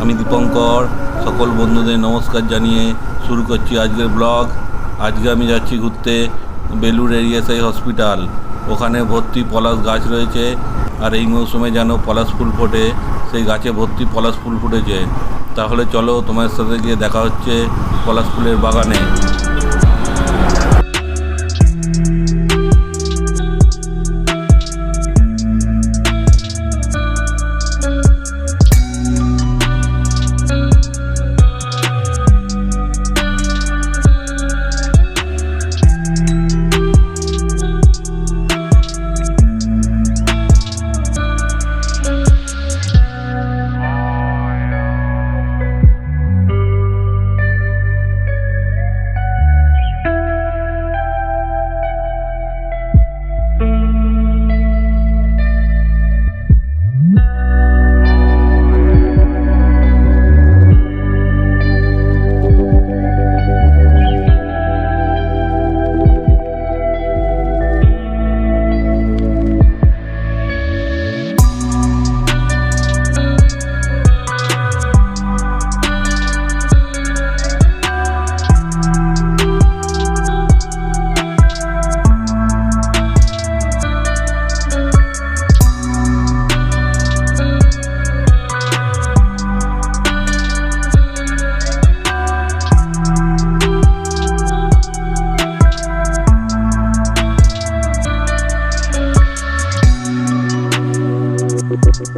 আমি দীপঙ্কর, সকল বন্ধুদের নমস্কার জানিয়ে শুরু করছি আজকের ব্লগ। আজকে আমি যাচ্ছি ঘুরতে বেলুর এরিয়াসাই হসপিটাল। ওখানে ভর্তি পলাশ গাছ রয়েছে আর এই মৌসুমে যেন পলাশ ফুল ফোটে, সেই গাছে ভর্তি পলাশ ফুল ফুটেছে। তাহলে চলো তোমার সাথে গিয়ে দেখা হচ্ছে পলাশ ফুলের বাগানে।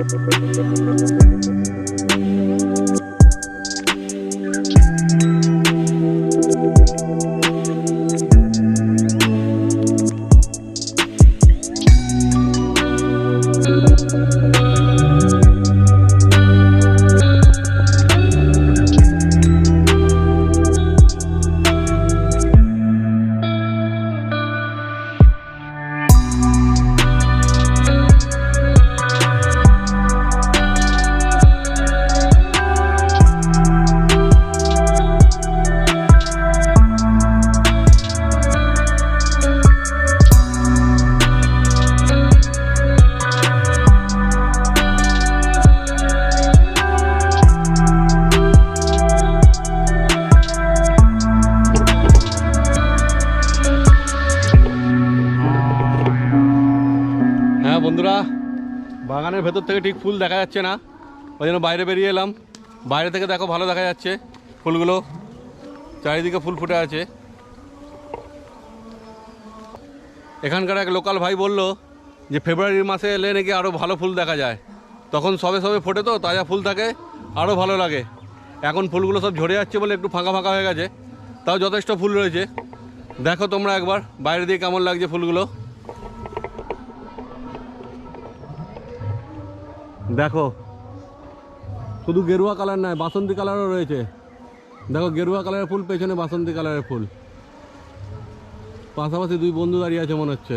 হ্যাঁ বাগানের ভেতর থেকে ঠিক ফুল দেখা যাচ্ছে না। ওই জন্য বাইরে বেরিয়ে এলাম। বাইরে থেকে দেখো ভালো দেখা যাচ্ছে ফুলগুলো। চারিদিকে ফুল ফুটে আছে। এখানকার এক লোকাল ভাই বলল যে, ফেব্রুয়ারি মাসে এলে নাকি আরও ভালো ফুল দেখা যায়। তখন সবে সবে ফোটে তো, তাজা ফুল থাকে আরও ভালো লাগে। এখন ফুলগুলো সব ঝরে যাচ্ছে বলে একটু ফাঁকা ফাঁকা হয়ে গেছে। তাও যথেষ্ট ফুল রয়েছে। দেখো তোমরা একবার, বাইরে দিয়ে কেমন লাগছে ফুলগুলো? দেখো, শুধু গেরুয়া কালার নয়, বাসন্তী কালারও রয়েছে। দেখো, গেরুয়া কালারের ফুল, পেছনে বাসন্তী কালারের ফুল। পাশাপাশি দুই বন্ধু দাঁড়িয়ে আছে, মনে হচ্ছে।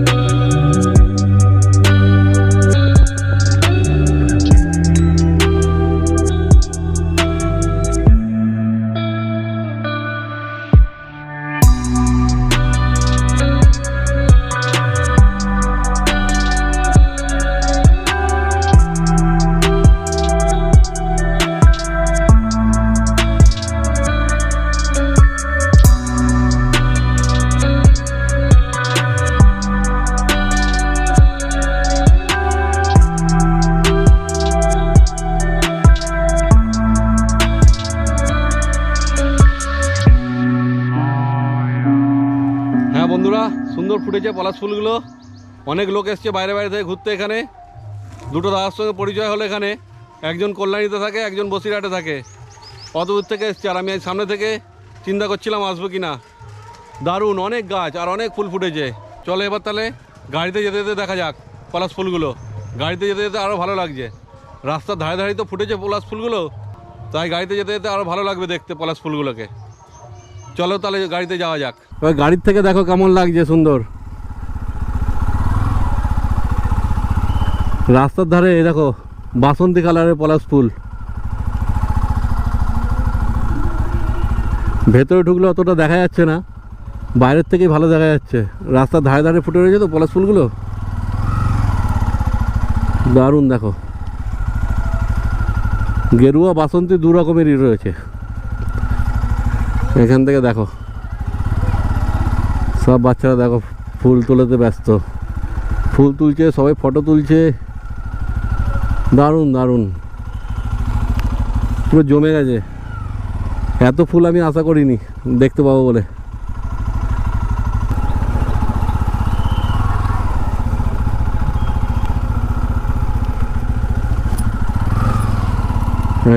সুন্দর ফুটেছে পলাশ ফুলগুলো অনেক লোক এসছে বাইরে বাইরে থেকে ঘুরতে এখানে। দুটো দাদার সঙ্গে পরিচয় হলো এখানে। একজন কল্যাণীতে থাকে, একজন বসিরহাটে থাকে। অত দূর থেকে এসছে আর আমি সামনে থেকে চিন্তা করছিলাম আসব কি না দারুণ, অনেক গাছ আর অনেক ফুল ফুটেছে। চলো এবার তাহলে গাড়িতে যেতে যেতে দেখা যাক পলাশ ফুলগুলো গাড়িতে যেতে যেতে আরও ভালো লাগছে। রাস্তার ধারে ধারে তো ফুটেছে পলাশ ফুলগুলো তাই গাড়িতে যেতে যেতে আরও ভালো লাগবে দেখতে পলাশ ফুলগুলোকে চলো তাহলে গাড়িতে যাওয়া যাক। এবার গাড়ির থেকে দেখো কেমন লাগছে, সুন্দর। রাস্তার ধারে দেখো, বাসন্তী কালারের পলাশ ফুল। ভেতরে ঢুকলে অতটা দেখা যাচ্ছে না, বাইরের থেকেই ভালো দেখা যাচ্ছে। রাস্তার ধারে ধারে ফুটে রয়েছে তো পলাশ ফুলগুলো? দারুণ দেখো। গেরুয়া, বাসন্তী দু রকমেরই রয়েছে। এখান থেকে দেখো। সব বাচ্চারা দেখো, ফুল তোলাতে ব্যস্ত। ফুল তুলছে, সবাই ফটো তুলছে। দারুণ দারুণ। পুরো জমে গেছে। এত ফুল আমি আশা করিনি, দেখতে পাবো বলে।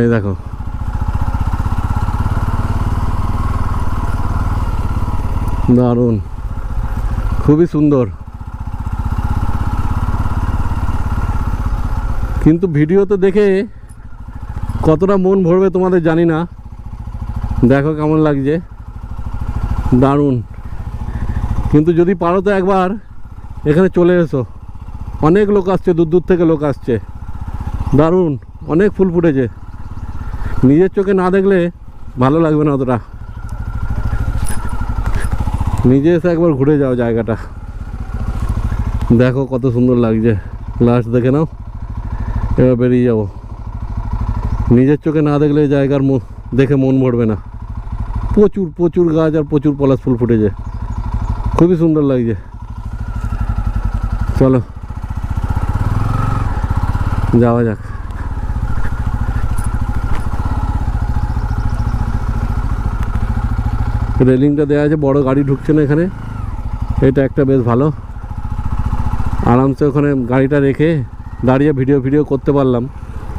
এই দেখো। দারুণ। খুবই সুন্দর। কিন্তু ভিডিওতে দেখে কতটা মন ভরবে তোমাদের জানি না। দেখো কেমন লাগছে। দারুণ। কিন্তু যদি পারো তো একবার এখানে চলে এসো। অনেক লোক আসছে, দূর দূর থেকে লোক আসছে। দারুণ। অনেক ফুল ফুটেছে। নিজের চোখে না দেখলে ভালো লাগবে না অতটা। নিজে এসে একবার ঘুরে যাও জায়গাটা। দেখো কত সুন্দর লাগছে। লাস্ট দেখে নাও। এবার বেরিয়ে যাব। নিজের চোখে না দেখলে জায়গার মো- দেখে মন ভরবে না। প্রচুর প্রচুর গাছ আর প্রচুর পলাশ ফুল ফুটেছে। খুবই সুন্দর লাগছে। চলো। যাওয়া যাক। রেলিংটা দেওয়া আছে, বড় গাড়ি ঢুকছে না এখানে। এটা একটা বেশ ভালো। আরামসে ওখানে গাড়িটা রেখে দাঁড়িয়ে ভিডিও ভিডিও করতে পারলাম।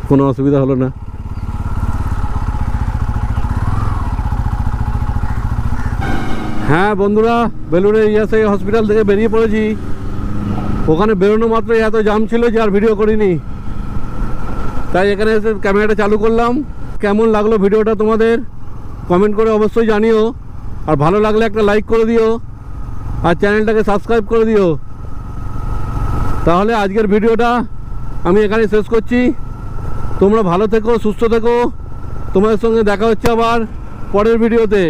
কোনো অসুবিধা হলো না। হ্যাঁ বন্ধুরা, বেলুড়ে ইএসআই হসপিটাল থেকে বেরিয়ে পড়েছি। ওখানে বেরোনো মাত্রই এত জাম ছিল যে আর ভিডিও করিনি। তাই এখানে এসে ক্যামেরাটা চালু করলাম। কেমন লাগল ভিডিওটা তোমাদের? কমেন্ট করে অবশ্যই জানিও। আর ভালো লাগলে একটা লাইক করে দিও, আর চ্যানেলটাকে সাবস্ক্রাইব করে দিও। তাহলে আজকের ভিডিওটা আমি এখানে শেষ করছি। তোমরা ভালো থেকো, সুস্থ থেকো। তোমাদের সঙ্গে দেখা হচ্ছে আবার পরের ভিডিওতে।